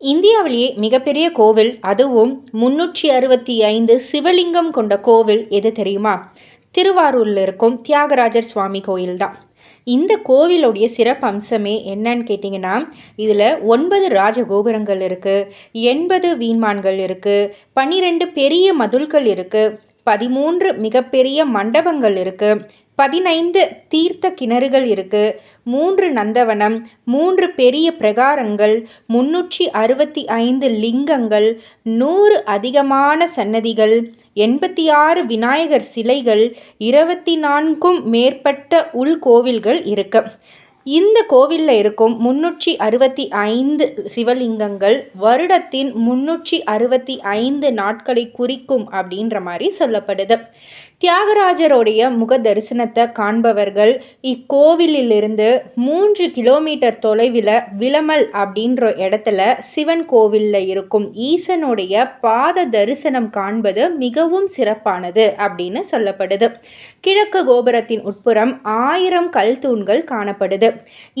இந்தியாவிலேயே மிகப்பெரிய கோவில் அதுவும் முன்னூற்றி அறுபத்தி ஐந்து சிவலிங்கம் கொண்ட கோவில் எது தெரியுமா? திருவாரூரில் இருக்கும் தியாகராஜர் சுவாமி கோயில் தான் இந்த கோவிலுடைய சிறப்பம்சமே என்னன்னு கேட்டிங்கன்னா இதில் ஒன்பது ராஜகோபுரங்கள் இருக்குது எண்பது வீண்மான்கள் இருக்குது பன்னிரெண்டு பெரிய மதுள்கள் இருக்குது பதிமூன்று மிகப்பெரிய மண்டபங்கள் இருக்குது பதினைந்து தீர்த்த கிணறுகள் இருக்குது மூன்று நந்தவனம் மூன்று பெரிய பிரகாரங்கள் முன்னூற்றி அறுபத்தி ஐந்து லிங்கங்கள் நூறு அதிகமான சன்னதிகள் எண்பத்தி ஆறு விநாயகர் சிலைகள் இருபத்தி நான்கும் மேற்பட்ட உள்கோவில்கள் இருக்கு. இந்த கோவிலில் இருக்கும் முன்னூற்றி அறுபத்தி ஐந்து சிவலிங்கங்கள் வருடத்தின் முன்னூற்றி அறுபத்தி ஐந்து நாட்களை குறிக்கும் அப்படின்ற மாதிரி சொல்லப்படுது. தியாகராஜருடைய முக தரிசனத்தை காண்பவர்கள் இக்கோவிலிருந்து மூன்று கிலோமீட்டர் தொலைவில் விளமல் அப்படின்ற இடத்துல சிவன் கோவிலில் இருக்கும் ஈசனுடைய பாத தரிசனம் காண்பது மிகவும் சிறப்பானது அப்படின்னு சொல்லப்படுது. கிழக்கு கோபுரத்தின் உட்புறம் ஆயிரம் கல் தூண்கள் காணப்படுது.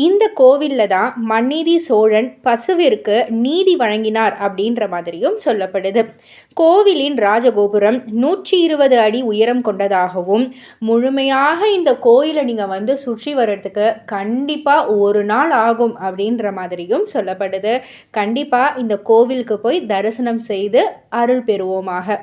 இந்த கோவிலில் தான் மன்னிதி சோழன் பசுவிற்கு நீதி வழங்கினார் அப்படின்ற மாதிரியும் சொல்லப்படுது. கோவிலின் ராஜகோபுரம் நூற்றி இருபது அடி உயரம் கொண்டதாகவும் முழுமையாக இந்த கோயிலை நீங்கள் வந்து சுற்றி வர்றதுக்கு கண்டிப்பாக ஒரு நாள் ஆகும் அப்படின்ற மாதிரியும் சொல்லப்படுது. கண்டிப்பாக இந்த கோவிலுக்கு போய் தரிசனம் செய்து அருள் பெறுவோமாக.